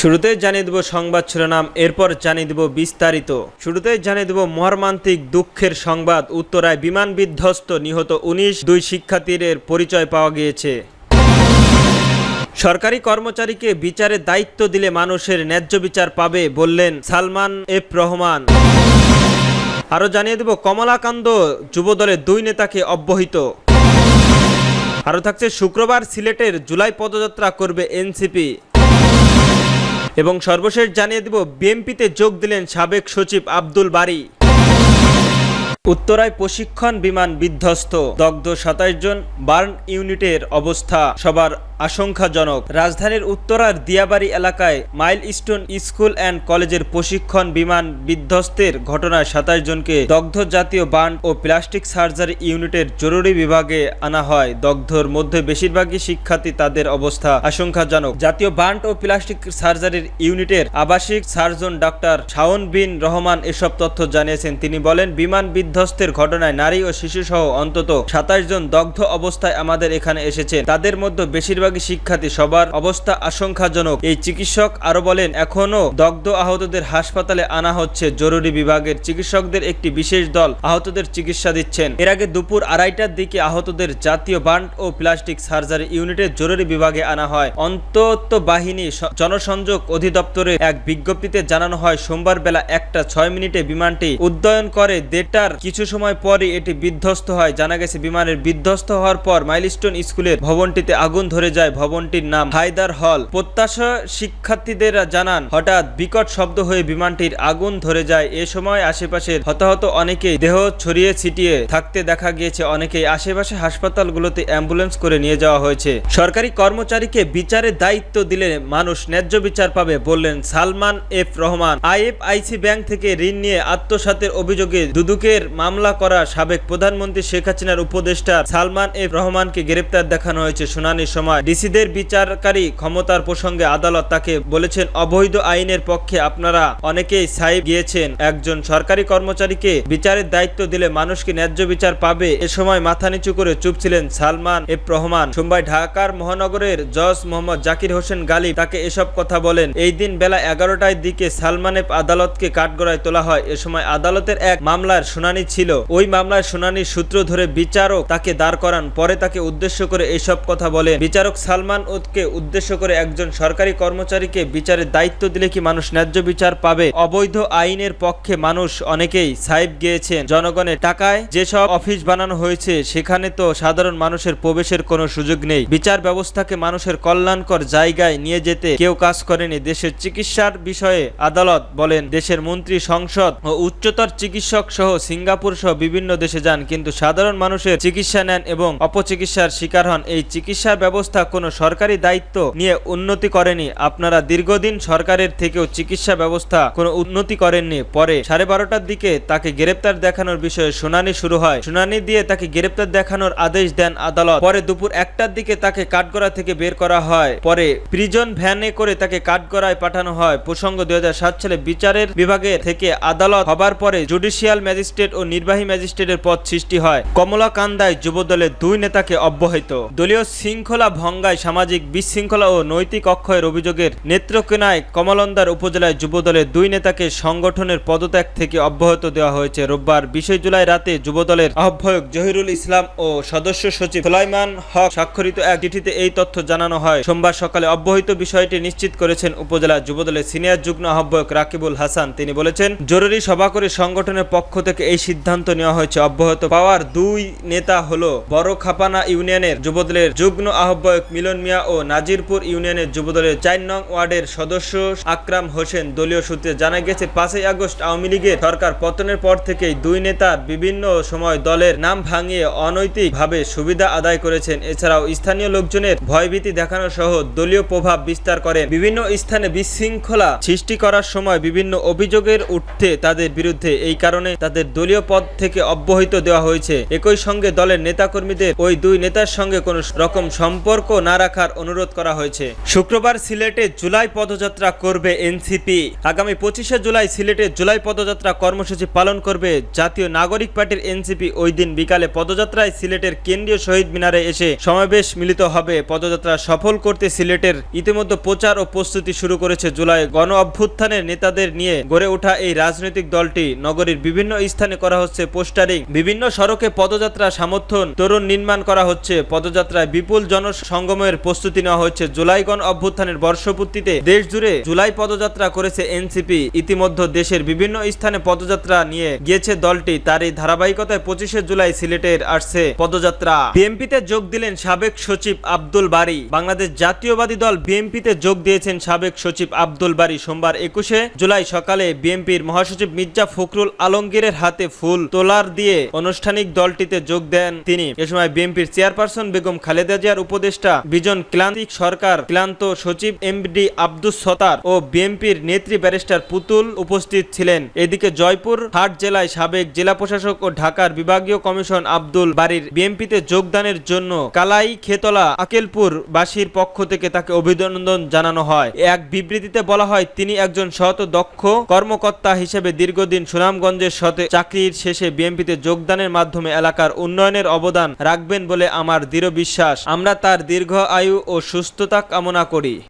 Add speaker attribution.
Speaker 1: শুরুতেই জানিয়ে দেব সংবাদ শিরোনাম, এরপর জানিয়ে দেব বিস্তারিত। শুরুতেই জানিয়ে দেব মর্মান্তিক দুঃখের সংবাদ। উত্তরায় বিমান বিধ্বস্ত, নিহত উনিশ, দুই শিক্ষার্থীর পরিচয় পাওয়া গিয়েছে। সরকারি কর্মচারীকে বিচারের দায়িত্ব দিলে মানুষের ন্যায্য বিচার পাবে বললেন সালমান এফ রহমান। আরও জানিয়ে দেব, কমলাকান্ত যুবদলের দুই নেতাকে অব্যাহত আরও থাকছে, শুক্রবার সিলেটের জুলাই পদযাত্রা করবে এনসিপি। এবং সর্বশেষ জানিয়ে দেব বিএনপিতে যোগ দিলেন সাবেক সচিব আব্দুল বারি। উত্তরায় প্রশিক্ষণ বিমান বিধ্বস্ত। দগ্ধ সাতাইশ জন বার্ন ইউনিটের অবস্থা সবার আশঙ্কাজনক। রাজধানীর উত্তরার দিয়াবাড়ি এলাকায় মাইল স্টোন স্কুল অ্যান্ড কলেজের প্রশিক্ষণ বিমান বিধ্বস্তের ঘটনায় সাতাশ জনকে দগ্ধ জাতীয় বার্ন ও প্লাস্টিক সার্জারি ইউনিটের জরুরি বিভাগে আনা হয়। দগ্ধর মধ্যে বেশিরভাগই শিক্ষার্থী তাদের অবস্থা আশঙ্কাজনক। জাতীয় বার্ন ও প্লাস্টিক সার্জারির ইউনিটের আবাসিক সার্জন ডাক্তার শাওন বিন রহমান এসব তথ্য জানিয়েছেন। তিনি বলেন, বিমান বিধ্বস্তের ঘটনায় নারী ও শিশুসহ অন্তত সাতাশ জন দগ্ধ অবস্থায় আমাদের এখানে এসেছেন। তাদের মধ্যে বেশিরভাগই শিক্ষার্থী। সবার অবস্থা আশঙ্কাজনক। এই চিকিৎসক আরও বলেন, এখনও দগ্ধ আহতদের হাসপাতালে আনা হচ্ছে। জরুরি বিভাগের চিকিৎসকদের একটি বিশেষ দল আহতদের চিকিৎসা দিচ্ছেন। এর আগে দুপুর আড়াইটার দিকে আহতদের জাতীয় বান্ড ও প্লাস্টিক সার্জারি ইউনিটের জরুরি বিভাগে আনা হয়। অন্তত বাহিনী জনসংযোগ অধিদপ্তরের এক বিজ্ঞপ্তিতে জানানো হয়, সোমবার বেলা একটা ছয় মিনিটে বিমানটি উদ্যয়ন করে দেড়টার কিছু সময় পরে এটি বিধ্বস্ত হয়। জানা গেছে, বিমানের বিধ্বস্ত হওয়ার পর মাইলস্টোন স্কুলের ভবনটিতে আগুন ধরে যায়। ভবনটির নাম হায়দার হল। প্রত্যাশা শিক্ষার্থীদের জানান, হঠাৎ বিকট শব্দ হয়ে বিমানটির আগুন ধরে যায়। এ সময় আশেপাশের হতাহত অনেকেই দেহ ছড়িয়ে ছিটিয়ে থাকতে দেখা গিয়েছে। অনেকেই আশেপাশে হাসপাতালগুলোতে অ্যাম্বুলেন্স করে নিয়ে যাওয়া হয়েছে। সরকারি কর্মচারীকে বিচারের দায়িত্ব দিলে মানুষ ন্যায্য বিচার পাবে বললেন Salman F Rahman. IFIC bank থেকে ঋণ নিয়ে আত্মসাতের অভিযোগে দুদুকের মামলা করা সাবেক প্রধানমন্ত্রী শেখ হাসিনার উপদেষ্টা সালমান এফ রহমানকে গ্রেপ্তার দেখানো হয়েছে শুনানির সময়। ডিসিদের বিচারকারী ক্ষমতার প্রসঙ্গে আদালত তাকে বলেছেন, অবৈধ আইনের পক্ষে আপনারা অনেকেই সাইব গিয়েছেন। একজন সরকারি কর্মচারীকে বিচারের দায়িত্ব দিলে মানুষকে ন্যায্য বিচার পাবে? এ সময় মাথা নিচু করে চুপ ছিলেন সালমান এফ রহমান। সোমবার ঢাকার মহানগরের জজ মোহাম্মদ জাকির হোসেন গালিব তাকে এসব কথা বলেন। এই দিন বেলা এগারোটার দিকে সালমান এফ আদালতকে কাঠগড়ায় তোলা হয়। এ সময় আদালতের এক মামলার শুনানি ছিল। ওই মামলার শুনানির সূত্র ধরে বিচারক তাকে দাঁড় করান, পরে তাকে উদ্দেশ্য করে এইসব কথা বলেন। বিচারক সালমান ওদকে উদ্দেশ্য করে একজন সরকারি কর্মচারীকে বিচারের দায়িত্ব দিলে কি মানুষ ন্যায্য বিচার পাবে? অবৈধ আইনের পক্ষে মানুষ অনেকেই সাহেব গিয়েছেন। জনগণের টাকায় যেসব অফিস বানানো হয়েছে, সেখানে তো সাধারণ মানুষের প্রবেশের কোনো সুযোগ নেই। বিচার ব্যবস্থাকে মানুষের কল্যাণকর জায়গায় নিয়ে যেতে কেউ কাজ করেনি। দেশের চিকিৎসার বিষয়ে আদালত বলেন, দেশের মন্ত্রী, সংসদ ও উচ্চতর চিকিৎসক সহ সিঙ্গাপুর সহ বিভিন্ন দেশে যান, কিন্তু সাধারণ মানুষের চিকিৎসা নেন এবং অপচিকিৎসার শিকার হন। এই চিকিৎসা ব্যবস্থা কোনো সরকারি দায়িত্ব নিয়ে উন্নতি করেনি। আপনারা দীর্ঘদিন সরকারের থেকেও চিকিৎসা ব্যবস্থা কোনো উন্নতি করেননি। পরে সাড়ে বারোটার দিকে তাকে গ্রেপ্তার দেখানোর বিষয়ে শুনানি শুরু হয়। শুনানি দিয়ে তাকে গ্রেপ্তার দেখানোর আদেশ দেন আদালত। পরে দুপুর একটার দিকে তাকে কাঠগড়া থেকে বের করা হয়। পরে প্রিজন ভ্যানে করে তাকে কাঠগড়ায় পাঠানো হয়। প্রসঙ্গ দুই হাজার সাত সালে বিচারের বিভাগের থেকে আদালত হবার পরে জুডিশিয়াল ম্যাজিস্ট্রেট নির্বাহী ম্যাজিস্ট্রেটের পদ সৃষ্টি হয়। কমলাকান্দায় যুবদলের দুই নেতাকে অব্যাহত। দলীয় শৃঙ্খলা ভঙ্গায় সামাজিক বিশৃঙ্খলা ও নৈতিক অক্ষয়ের অভিযোগের নেত্রকোনায় কমলন্দার উপজেলায় যুবদলের দুই নেতাকে সংগঠনের পদত্যাগ থেকে অব্যাহত দেওয়া হয়েছে। রোববার বিশে জুলাই রাতে যুবদলের আহ্বায়ক জহিরুল ইসলাম ও সদস্য সচিব সুলাইমান হক স্বাক্ষরিত এক চিঠিতে এই তথ্য জানানো হয়। সোমবার সকালে অব্যাহত বিষয়টি নিশ্চিত করেছেন উপজেলা যুবদলের সিনিয়র যুগ্ম আহ্বায়ক রাকিবুল হাসান। তিনি বলেছেন, জরুরি সভা করে সংগঠনের পক্ষ থেকে এই সিদ্ধান্ত নেওয়া হয়েছে। অব্যাহত পাওয়ার দুই নেতা হলো বড় খাপানা ইউনিয়নের যুবদলের যুগ্ম আহ্বায়ক মিলন মিয়া ও নাজিরপুর ইউনিয়নের যুবদলের চার নং ওয়ার্ডের সদস্য আকরাম হোসেন। দলীয় সূত্রে জানা গেছে, পাঁচই আগস্ট আওয়ামী লীগের সরকার পতনের পর থেকেই দুই নেতার বিভিন্ন সময় দলের নাম ভাঙিয়ে অনৈতিকভাবে সুবিধা আদায় করেছেন। এছাড়াও স্থানীয় লোকজনের ভয়ভীতি দেখানো সহ দলীয় প্রভাব বিস্তার করেন। বিভিন্ন স্থানে বিশৃঙ্খলা সৃষ্টি করার সময় বিভিন্ন অভিযোগের উঠতে তাদের বিরুদ্ধে এই কারণে তাদের দলীয় দলীয় পদ থেকে অব্যাহতি দেওয়া হয়েছে। একই সঙ্গে দলের নেতাকর্মীদের ওই দুই নেতার সঙ্গে কোনো রকম সম্পর্ক না রাখার অনুরোধ করা হয়েছে। শুক্রবার সিলেটে জুলাই পদযাত্রা করবে এনসিপি। আগামী পঁচিশে জুলাই সিলেটে জুলাই পদযাত্রা কর্মসূচি পালন করবে জাতীয় নাগরিক পার্টির এনসিপি। ওই দিন বিকালে পদযাত্রায় সিলেটের কেন্দ্রীয় শহীদ মিনারে এসে সমাবেশ মিলিত হবে। পদযাত্রা সফল করতে সিলেটের ইতিমধ্যে প্রচার ও প্রস্তুতি শুরু করেছে জুলাই গণ অভ্যুত্থানের নেতাদের নিয়ে গড়ে ওঠা এই রাজনৈতিক দলটি। নগরীর বিভিন্ন স্থানে করা হচ্ছে পোস্টারিং। বিভিন্ন সড়কে পদযাত্রা সমর্থন তরুণ নির্মাণ করা হচ্ছে। পদযাত্রায় বিপুল জনসংগমের প্রস্তুতি নেওয়া হচ্ছে জুলাই গণ অভ্যুত্থানের বর্ষপূর্তিতে দেশ জুড়ে জুলাই পদযাত্রা করেছে এনসিপি। ইতিমধ্যে দেশের বিভিন্ন স্থানে পদযাত্রা নিয়ে গিয়েছে দলটি। তার এই ধারাবাহিকতায় পঁচিশে জুলাই সিলেটের আসছে পদযাত্রা। বিএনপিতে যোগ দিলেন সাবেক সচিব আব্দুল বারি। বাংলাদেশ জাতীয়বাদী দল বিএনপিতে যোগ দিয়েছেন সাবেক সচিব আব্দুল বারি। সোমবার একুশে জুলাই সকালে বিএনপির মহাসচিব মির্জা ফখরুল আলমগীরের হাতে ফুল তোলার দিয়ে আনুষ্ঠানিক দলটিতে যোগ দেন তিনি। এ সময় বিএনপির চেয়ারপারসন বেগম খালেদা জিয়ার উপদেষ্টা বিজন ক্লান্তিক সরকার, ক্লান্ত সচিব এমডি আব্দুস সতার ও বিএনপির নেত্রী ব্যারিস্টার পুতুল উপস্থিত ছিলেন। এদিকে জয়পুর, হাট জেলায় সাবেক জেলা প্রশাসক ও ঢাকার বিভাগীয় কমিশন আব্দুল বাড়ির বিএনপিতে যোগদানের জন্য কালাই, খেতলা আকেলপুর বাসীর পক্ষ থেকে তাকে অভিনন্দন জানানো হয়। এক বিবৃতিতে বলা হয়, তিনি একজন শত দক্ষ কর্মকর্তা হিসেবে দীর্ঘদিন সুনামগঞ্জের সাথে চাকরির শেষে বিএনপিতে যোগদানের মাধ্যমে এলাকার উন্নয়নের অবদান রাখবেন বলে আমার দৃঢ় বিশ্বাস। আমরা তার দীর্ঘ আয়ু ও সুস্থতা কামনা করি।